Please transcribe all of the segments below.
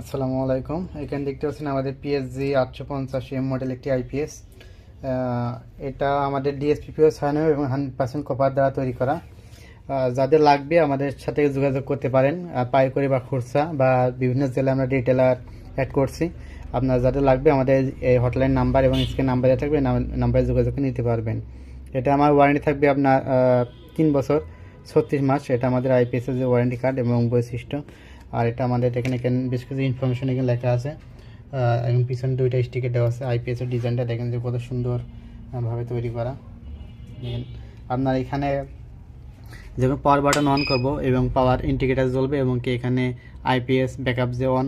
আসসালামু আলাইকুম। এখানে দেখতে পাচ্ছেন আমাদের পিএসজি আটশো পঞ্চাশ এম মডেল একটি আইপিএস এটা আমাদের ডিএসপিপিও ছায়ানো এবং হান্ড্রেড পার্সেন্ট কপার দ্বারা তৈরি করা। যাদের লাগবে আমাদের সাথে যোগাযোগ করতে পারেন। পাইকারি বা খুচরা বা বিভিন্ন জেলায় আমরা রিটেলার অ্যাড করছি। আপনার যাদের লাগবে আমাদের এই হটলাইন নাম্বার এবং স্ক্রিন নাম্বারে থাকবে নাম্বারে যোগাযোগ নিতে পারবেন। এটা আমার ওয়ারেন্টি থাকবে আপনার তিন বছর, ছত্রিশ মাস। এটা আমাদের আইপিএসের যে ওয়ারেন্টি কার্ড এবং বৈশিষ্ট্য। আর এটা আমাদের এখানে এখানে বেশ কিছু ইনফরমেশন এখানে লেখা আছে। এবং পিছনে দুইটা স্টিকার দেওয়া আছে আইপিএসের ডিজাইনটা দেখেন যে কত সুন্দর ভাবে তৈরি করা। আপনার এখানে যখন পাওয়ার বাটন অন করব এবং পাওয়ার ইন্ডিকেটার জ্বলবে এবং কি এখানে আইপিএস ব্যাকআপ যে অন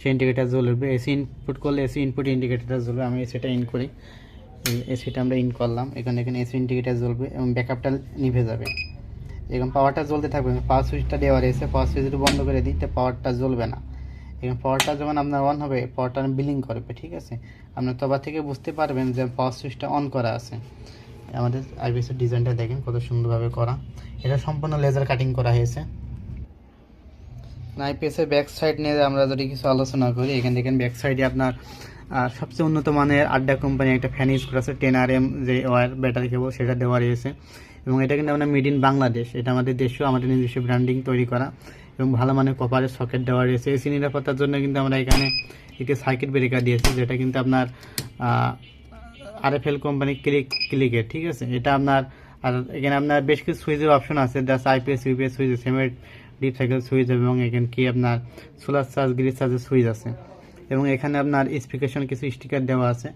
সেই ইন্ডিকেটার জ্বলবে এসি ইনপুট করলে এসি ইনপুট ইন্ডিকেটার জ্বলবে, আমি এসিটা ইন করি। এসিটা আমরা ইন করলাম, এখানে এখানে এসি ইন্ডিকেটার জ্বলবে এবং ব্যাকআপটা নিভে যাবে। এখন পাওয়ারটা জ্বলতে থাকবে পাওয়ার সুইচটা দেওয়া রয়েছে পাওয়ার সুইচটা বন্ধ করে দিতে পাওয়ারটা জ্বলবে না। এখন পাওয়ারটা যখন আপনার অন হবে পাওয়ারটা বিলিং করবে, ঠিক আছে? আপনার তবা থেকে বুঝতে পারবেন যে পাওয়ার সুইচটা অন করা আছে। আমাদের আইবিএসের ডিজাইনটা দেখেন কত সুন্দরভাবে করা। এটা সম্পূর্ণ লেজার কাটিং করা হয়েছে। আইপিএসের ব্যাক সাইড নিয়ে আমরা যদি কিছু আলোচনা করি, এখানে দেখেন ব্যাক সাইডে আপনার আহ, সবচেয়ে উন্নত মানের আড্ডা কোম্পানি একটা ফ্যান ইউজ করা আছে টেন আর এম যে ওয়ার ব্যাটারি কেবল সেটা দেওয়া রয়েছে। এবং এটা কিন্তু আমরা মেড ইন বাংলাদেশ এটা আমাদের দেশেও আমাদের নিজস্ব ব্র্যান্ডিং তৈরি করা। এবং ভালো মানের কপারের সকেট দেওয়া রয়েছে। এসি নিরাপত্তার জন্য কিন্তু আমরা এখানে একটি সার্কিট ব্রেকার দিয়েছি যেটা কিন্তু আপনার আরএফএল কোম্পানি ক্লিক ক্লিকের ঠিক আছে? এটা আপনার আর এখানে আপনার বেশ কিছু সুইচের অপশন আছে। জাস্ট আইপিএস ইউপিএস সুইচ সেমেট ডিপ সাইকেল সুইচ এবং এখানে কি আপনার সোলার চার্জ গ্রিজ চার্জের সুইচ আছে। এবং এখানে আপনার স্পিকেশন কিছু স্টিকার দেওয়া আছে।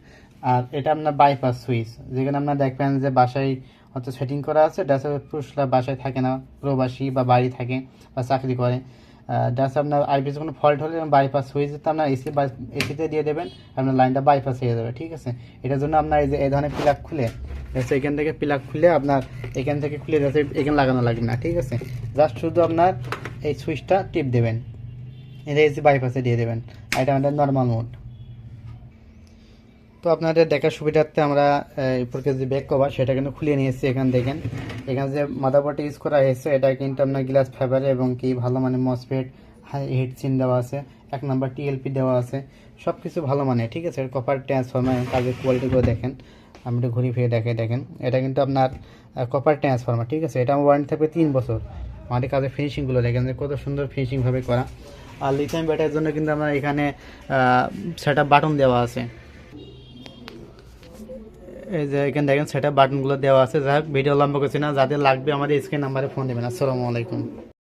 আর এটা আপনার বাইপাস সুইচ যেখানে আপনার দেখবেন যে বাসায় হয়তো সেটিং করা আছে ডাস পুরুষরা বাসায় থাকে না, প্রবাসী বা বাড়ি থাকে বা চাকরি করে। ডাস আপনার আইপিএস কোনো ফল্ট হলে বাইপাস সুইচ তো আপনার এসি এসিতে দিয়ে দেবেন, আপনার লাইনটা বাইপাস হয়ে যাবে, ঠিক আছে? এটার জন্য আপনার এই যে, এই ধরনের প্লাগ খুলে জাস্ট এখান থেকে প্লাগ খুলে আপনার, এখান থেকে খুলে যাতে এখানে লাগানো লাগবে না, ঠিক আছে? জাস্ট শুধু আপনার এই সুইচটা টিপ দেবেন। এটা এসি বাইপাসে দিয়ে দেবেন। এটা আমাদের নর্মাল মোড তো আপনাদের দেখার সুবিধার্থে আমরা উপরকে যে ব্যাক কভার সেটা কিন্তু খুলে নিয়েছি এখান দেখেন এখানে যে মাদারবোর্ডটা ইউজ করা হয়েছে, এটা কিন্তু আপনার গ্লাস ফাইবার এবং কি ভালো মানে মসফেট হিট সিন দেওয়া আছে, এক নাম্বার টিএলপি দেওয়া আছে সব কিছু ভালো মানে ঠিক আছে? কপার ট্রান্সফর্মার কাজের কোয়ালিটিগুলো দেখেন। আমি একটু ঘুরি ফিরে দেখে দেখেন। এটা কিন্তু আপনার কপার ট্রান্সফর্মার ঠিক আছে? এটা আমার ওয়ারেন্টি থাকবে তিন বছর। আমাদের কাজের ফিনিশিংগুলো দেখেন যে কত সুন্দর ফিনিশিংভাবে করা। আর লিথিয়াম ব্যাটারির জন্য কিন্তু আমরা এখানে সেটা বাটন দেওয়া আছে। এই যে এখানে দেখেন সেটা বাটনগুলো দেওয়া আছে। যাই হোক ভিডিও লম্বা করছি না, যাদের লাগবে আমাদের স্ক্রিন নাম্বারে ফোন দেবেন। আসসালামু আলাইকুম।